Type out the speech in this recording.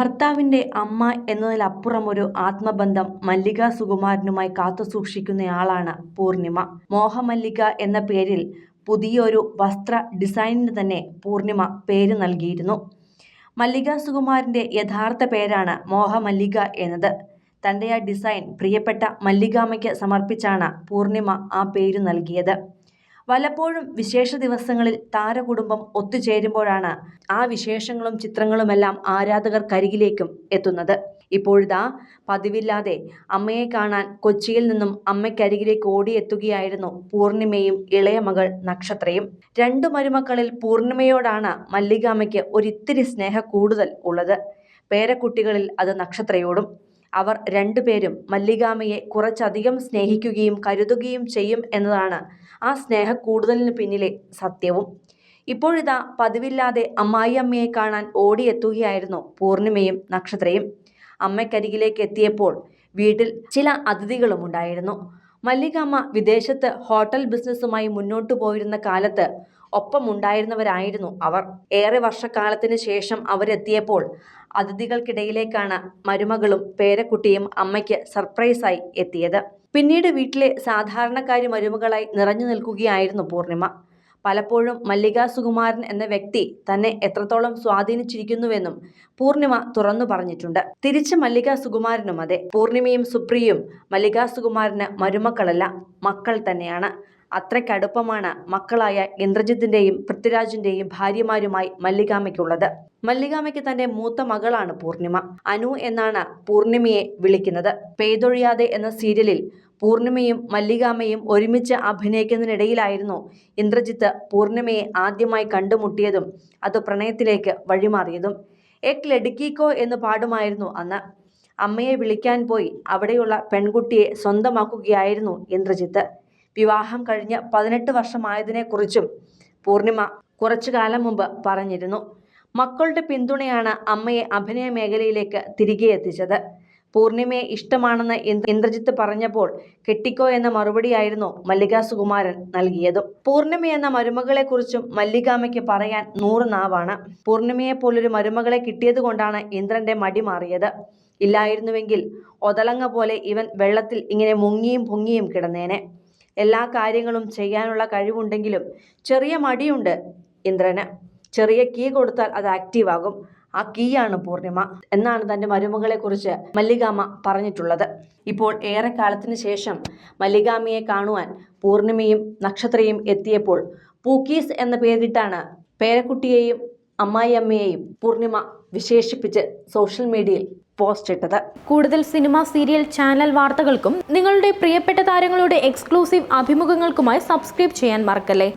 ഭർത്താവിന്റെ അമ്മ എന്നതിലപ്പുറം ഒരു ആത്മബന്ധം മല്ലിക സുകുമാരനുമായി കാത്തുസൂക്ഷിക്കുന്നയാളാണ് പൂർണിമ. മോഹമല്ലിക എന്ന പേരിൽ പുതിയൊരു വസ്ത്ര ഡിസൈനിന് തന്നെ പൂർണിമ പേര് നൽകിയിരുന്നു. മല്ലിക സുകുമാരന്റെ യഥാർത്ഥ പേരാണ് മോഹമല്ലിക എന്നത്. തന്റെ ആ ഡിസൈൻ പ്രിയപ്പെട്ട മല്ലികാമ്മയ്ക്ക് സമർപ്പിച്ചാണ് പൂർണിമ ആ പേര് നൽകിയത്. വല്ലപ്പോഴും വിശേഷ ദിവസങ്ങളിൽ താരകുടുംബം ഒത്തുചേരുമ്പോഴാണ് ആ വിശേഷങ്ങളും ചിത്രങ്ങളുമെല്ലാം ആരാധകർക്കരികിലേക്കും എത്തുന്നത്. ഇപ്പോഴിതാ പതിവില്ലാതെ അമ്മയെ കാണാൻ കൊച്ചിയിൽ നിന്നും അമ്മയ്ക്കരികിലേക്ക് ഓടിയെത്തുകയായിരുന്നു പൂർണിമയും ഇളയ മകൾ നക്ഷത്രയും. രണ്ടു മരുമക്കളിൽ പൂർണിമയോടാണ് മല്ലികാമ്മയ്ക്ക് ഒരിത്തിരി സ്നേഹ കൂടുതൽ ഉള്ളത്. പേരക്കുട്ടികളിൽ അത് നക്ഷത്രയോടും. അവർ രണ്ടുപേരും മല്ലികാമയെ കുറച്ചധികം സ്നേഹിക്കുകയും കരുതുകയും ചെയ്യും എന്നതാണ് ആ സ്നേഹ കൂടുതലിന് പിന്നിലെ സത്യവും. ഇപ്പോഴിതാ പതിവില്ലാതെ അമ്മായി അമ്മയെ കാണാൻ ഓടിയെത്തുകയായിരുന്നു പൂർണിമയും നക്ഷത്രയും. അമ്മയ്ക്കരികിലേക്ക് എത്തിയപ്പോൾ വീട്ടിൽ ചില അതിഥികളും ഉണ്ടായിരുന്നു. മല്ലികാമ്മ വിദേശത്ത് ഹോട്ടൽ ബിസിനസ്സുമായി മുന്നോട്ടു പോയിരുന്ന കാലത്ത് ഒപ്പമുണ്ടായിരുന്നവരായിരുന്നു അവർ. ഏറെ വർഷക്കാലത്തിന് ശേഷം അവരെത്തിയപ്പോൾ അതിഥികൾക്കിടയിലേക്കാണ് മരുമകളും പേരക്കുട്ടിയും അമ്മയ്ക്ക് സർപ്രൈസായി എത്തിയത്. പിന്നീട് വീട്ടിലെ സാധാരണക്കാരി മരുമകളായി നിറഞ്ഞു നിൽക്കുകയായിരുന്നു പൂർണിമ. പലപ്പോഴും മല്ലിക സുകുമാരൻ എന്ന വ്യക്തി തന്നെ എത്രത്തോളം സ്വാധീനിച്ചിരിക്കുന്നുവെന്നും പൂർണിമ തുറന്നു പറഞ്ഞിട്ടുണ്ട്. തിരിച്ച് മല്ലിക സുകുമാരനും അതെ. പൂർണിമയും സുപ്രിയും മല്ലിക സുകുമാരന് മരുമക്കളല്ല മക്കൾ തന്നെയാണ്. അത്രയ്ക്കടുപ്പമാണ് മക്കളായ ഇന്ദ്രജിത്തിന്റെയും പൃഥ്വിരാജിന്റെയും ഭാര്യമാരുമായി മല്ലികാമയ്ക്കുള്ളത്. മല്ലികാമയ്ക്ക് തന്റെ മൂത്ത മകളാണ് പൂർണിമ. അനു എന്നാണ് പൂർണിമയെ വിളിക്കുന്നത്. പെയ്തൊഴിയാതെ എന്ന സീരിയലിൽ പൂർണിമയും മല്ലികാമയും ഒരുമിച്ച് അഭിനയിക്കുന്നതിനിടയിലായിരുന്നു ഇന്ദ്രജിത്ത് പൂർണിമയെ ആദ്യമായി കണ്ടുമുട്ടിയതും അത് പ്രണയത്തിലേക്ക് വഴിമാറിയതും. എക് ലടുക്കിക്കോ എന്ന് പാടുമായിരുന്നു അന്ന്. അമ്മയെ വിളിക്കാൻ പോയി അവിടെയുള്ള പെൺകുട്ടിയെ സ്വന്തമാക്കുകയായിരുന്നു ഇന്ദ്രജിത്ത്. വിവാഹം കഴിഞ്ഞ് പതിനെട്ട് വർഷമായതിനെക്കുറിച്ചും പൂർണിമ കുറച്ചു കാലം മുമ്പ് പറഞ്ഞിരുന്നു. മക്കളുടെ പിന്തുണയാണ് അമ്മയെ അഭിനയ മേഖലയിലേക്ക് തിരികെ എത്തിച്ചത്. പൂർണിമയെ ഇഷ്ടമാണെന്ന് ഇന്ദ്രജിത്ത് പറഞ്ഞപ്പോൾ കെട്ടിക്കോ എന്ന മറുപടിയായിരുന്നു മല്ലിക സുകുമാരൻ നൽകിയതും. പൂർണിമ എന്ന മരുമകളെക്കുറിച്ചും മല്ലികാമയ്ക്ക് പറയാൻ നൂറ് നാവാണ്. പൂർണിമയെ പോലൊരു മരുമകളെ കിട്ടിയത് കൊണ്ടാണ് ഇന്ദ്രന്റെ മടി മാറിയത്. ഇല്ലായിരുന്നുവെങ്കിൽ ഒതളങ്ങ പോലെ ഇവൻ വെള്ളത്തിൽ ഇങ്ങനെ മുങ്ങിയും പൊങ്ങിയും കിടന്നേനെ. എല്ലാ കാര്യങ്ങളും ചെയ്യാനുള്ള കഴിവുണ്ടെങ്കിലും ചെറിയ മടിയുണ്ട് ഇന്ദ്രന്. ചെറിയ കീ കൊടുത്താൽ അത് ആക്റ്റീവ് ആകും ആ കീയാണ് പൂർണിമ എന്നാണ് തന്റെ മരുമകളെക്കുറിച്ച് മല്ലികാമ പറഞ്ഞിട്ടുള്ളത്. ഇപ്പോൾ ഏറെക്കാലത്തിന് ശേഷം മല്ലികാമ്മയെ കാണുവാൻ പൂർണിമയും നക്ഷത്രയും എത്തിയപ്പോൾ പൂക്കീസ് എന്ന പേരിട്ടാണ് പേരക്കുട്ടിയെയും അമ്മായിയമ്മയെയും പൂർണിമ വിശേഷിപ്പിച്ച് സോഷ്യൽ മീഡിയയിൽ പോസ്റ്റ് ഇട്ടത്. കൂടുതൽ സിനിമ സീരിയൽ ചാനൽ വാർത്തകൾക്കും നിങ്ങളുടെ പ്രിയപ്പെട്ട താരങ്ങളുടെ എക്സ്ക്ലൂസീവ് അഭിമുഖങ്ങൾക്കുമായി സബ്സ്ക്രൈബ് ചെയ്യാൻ മറക്കല്ലേ?